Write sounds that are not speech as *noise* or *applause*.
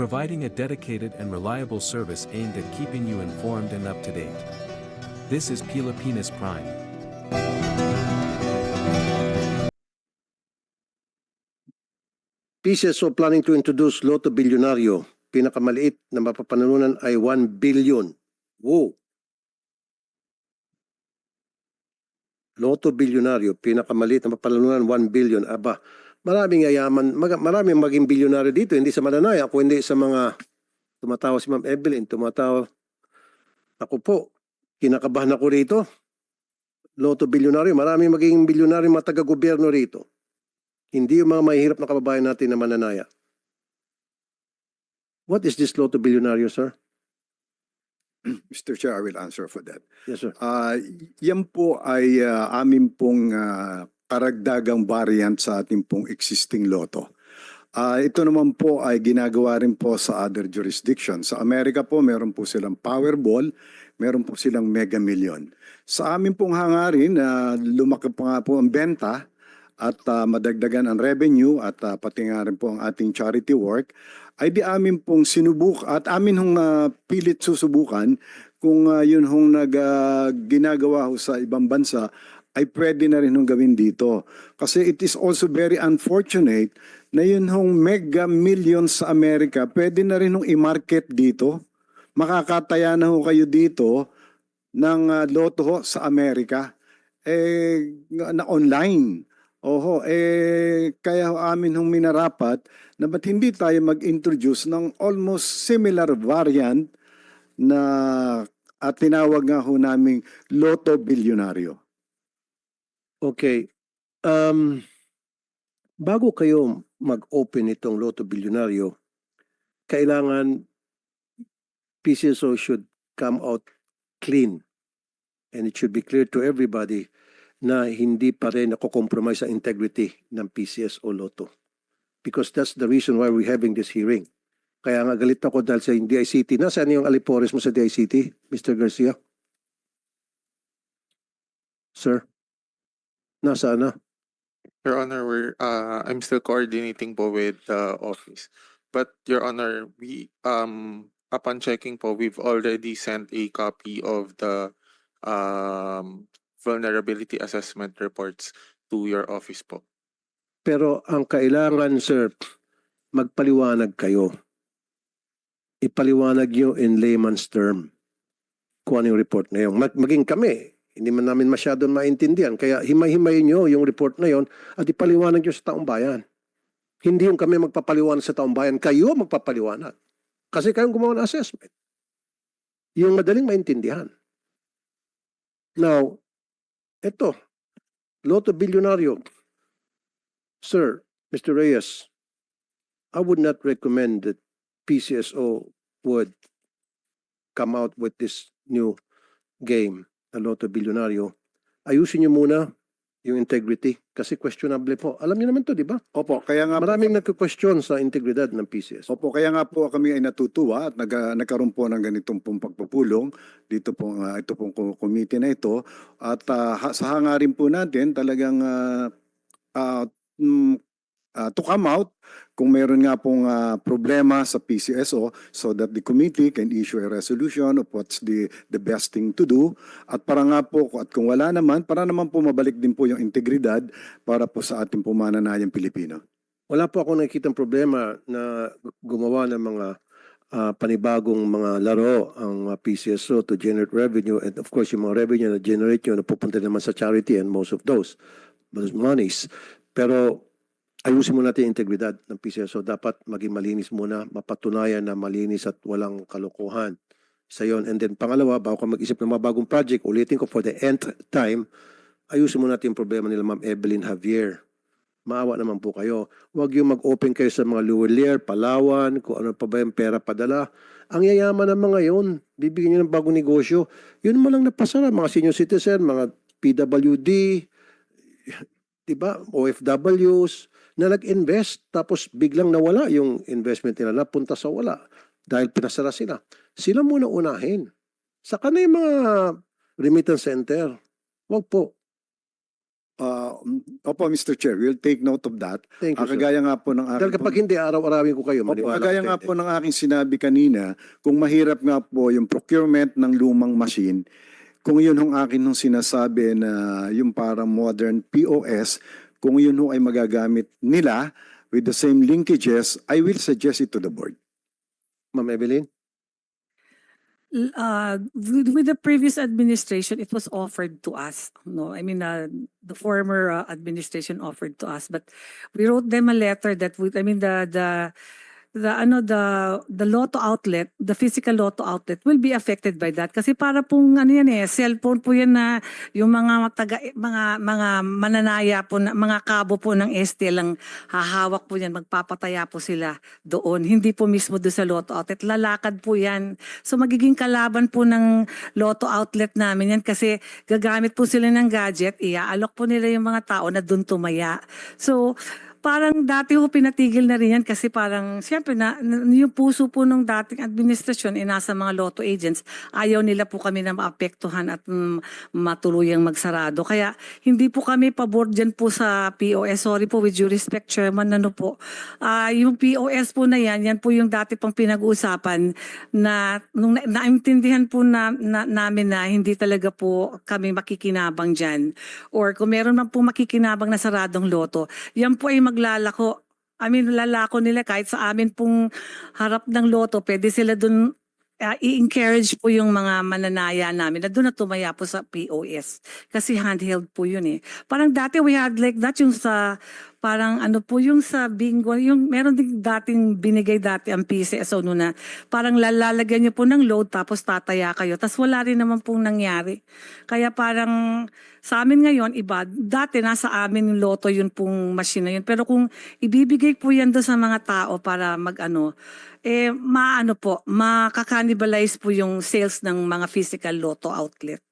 providing a dedicated and reliable service aimed at keeping you informed and up to date. This is Pilipinas Prime. PCSO planning to introduce Lotto Bilyonaryo. Pinakamaliit na mapapanalunan ay 1 billion. Wow! Lotto Bilyonaryo, pinakamaliit na mapapanalunan 1 billion. Aba, maraming yayaman, mag, maraming maging bilyonaryo dito, hindi sa mananaya, ako hindi sa mga tumatawa si Ma'am Evelyn, tumatawa. Ako po, kinakabahan ako rito. Lotto Bilyonaryo, maraming magiging bilyonaryo mga taga-gobyerno rito. Hindi yung mga mahihirap na kababayan natin na mananaya. What is this Lotto Bilyonaryo, sir? *clears throat* Mr. Chair, I will answer for that. Yes, sir. Ah, yan po ay ah, amin pong ah, karagdagang variant sa ating pong existing loto. Ah, ito naman po ay ginagawa rin po sa other jurisdictions. Sa Amerika po, meron po silang Powerball, meron po silang Mega Million. Sa amin pong hangarin, na lumaki pa nga po ang benta at ah, madagdagan ang revenue at ah, pati nga rin po ang ating charity work, ay di amin pong sinubuk at amin hong ah, pilit susubukan kung ah, yun hong nag, ah, ginagawa ho sa ibang bansa ay pwede na rin hong gawin dito. Kasi it is also very unfortunate na yun hong mega millions sa Amerika, pwede na rin hong i-market dito. Makakataya na ho kayo dito ng ah, loto ho sa Amerika eh, na online. Oho, eh, kaya ho amin hong minarapat na ba't hindi tayo mag-introduce ng almost similar variant na at tinawag nga ho naming Lotto Bilyonaryo. Okay. Um, bago kayo mag-open itong Lotto Bilyonaryo, kailangan PCSO should come out clean. And it should be clear to everybody na hindi pa rin ako-compromise ang integrity ng PCSO Lotto. Because that's the reason why we're having this hearing. Kaya nga galit ako dahil sa DICT. Nasaan yung alipores mo sa DICT, Mr. Garcia? Sir? Nasaan na? Your Honor, we're, uh, I'm still coordinating po with the office. But Your Honor, we, um, upon checking po, we've already sent a copy of the, um, vulnerability assessment reports to your office po. Pero ang kailangan, sir, magpaliwanag kayo. Ipaliwanag nyo in layman's term kung ano yung report na yun. Mag- maging kami, hindi man namin masyadong maintindihan. Kaya himay-himay nyo yung report na yon at ipaliwanag nyo sa taong bayan. Hindi yung kami magpapaliwanag sa taong bayan. Kayo magpapaliwanag. Kasi kayong gumawa ng assessment. Yung madaling maintindihan. Now, eto, Lotto Bilyonaryo, Sir, Mr. Reyes, I would not recommend that PCSO would come out with this new game, Lotto Bilyonaryo. Ayusin niyo muna yung integrity kasi questionable po. Alam niyo naman to, di ba? Opo, kaya nga Maraming nagko-question sa integridad ng PCSO. Opo, kaya nga po kami ay natutuwa at nag, nagkaroon po ng ganitong pong pagpupulong dito po ito pong committee na ito at ah, ha- sa hangarin po natin talagang ah, ah, mm, ah, to come out kung meron nga pong ah, problema sa PCSO so that the committee can issue a resolution of what's the the best thing to do at para nga po at kung wala naman para naman po mabalik din po yung integridad para po sa ating pumananayang Pilipino. Wala po ako nakikitang problema na gumawa ng mga ah, panibagong mga laro ang ah, PCSO to generate revenue and of course yung mga revenue na generate yun napupunta naman sa charity and most of those those monies. Pero ayusin mo natin yung integridad ng PCSO. Dapat maging malinis muna, mapatunayan na malinis at walang kalokohan sa yon. And then pangalawa, bago ka mag-isip ng mga bagong project, ulitin ko for the nth time, ayusin mo natin yung problema nila Ma'am Evelyn Javier maawa naman po kayo. Huwag yung mag-open kayo sa mga Luwelier, Palawan, kung ano pa ba yung pera padala. Ang yayaman ng mga yon, bibigyan nyo ng bagong negosyo. Yun mo lang napasara, mga senior citizen, mga PWD, di ba, OFWs, na nag-invest, tapos biglang nawala yung investment nila, napunta sa wala dahil pinasara sila. Sila muna unahin. Saka na yung mga remittance center. Huwag po. Uh, opo, Mr. Chair, we'll take note of that. Thank you, sir. kagaya nga po ng Dahil aking kapag hindi, araw-arawin ko kayo. Opo, kagaya nga po ng aking sinabi kanina, kung mahirap nga po yung procurement ng lumang machine, kung yun ang akin nung sinasabi na yung parang modern POS, kung yun ho ay magagamit nila with the same linkages, I will suggest it to the board. Ma'am Evelyn? Uh, with, with the previous administration, it was offered to us. No, I mean, uh, the former uh, administration offered to us, but we wrote them a letter that would, I mean, the, the, the, ano, the, the lotto outlet, the physical lotto outlet will be affected by that. Kasi para pong, ano yan eh, cellphone po yan na yung mga taga, mga, mga mananaya po, na, mga kabo po ng ST lang hahawak po yan, magpapataya po sila doon. Hindi po mismo doon sa lotto outlet. Lalakad po yan. So magiging kalaban po ng lotto outlet namin yan kasi gagamit po sila ng gadget, iaalok po nila yung mga tao na doon tumaya. So parang dati ho pinatigil na rin yan kasi parang siyempre na, yung puso po nung dating administrasyon eh nasa mga lotto agents ayaw nila po kami na maapektuhan at mm, matuluyang magsarado. Kaya hindi po kami pabor dyan po sa POS sorry po with due respect chairman ano po. Ah, yung POS po na yan yan po yung dati pang pinag-uusapan na nung na, naintindihan po na, na, namin na hindi talaga po kami makikinabang dyan. Or kung meron man po makikinabang na saradong loto yan po ay maglalako. I mean, lalako nila kahit sa amin pong harap ng loto, pwede sila dun uh, i-encourage po yung mga mananaya namin na doon na tumaya po sa POS. Kasi handheld po yun eh. Parang dati we had like that yung sa parang ano po yung sa bingo, yung meron din dating binigay dati ang PCSO noon na parang lalalagyan niyo po ng load tapos tataya kayo. Tapos wala rin naman pong nangyari. Kaya parang sa amin ngayon, iba, dati nasa amin yung loto yun pong machine na yun. Pero kung ibibigay po yan doon sa mga tao para mag-ano, eh maano po, makakannibalize po yung sales ng mga physical lotto outlet.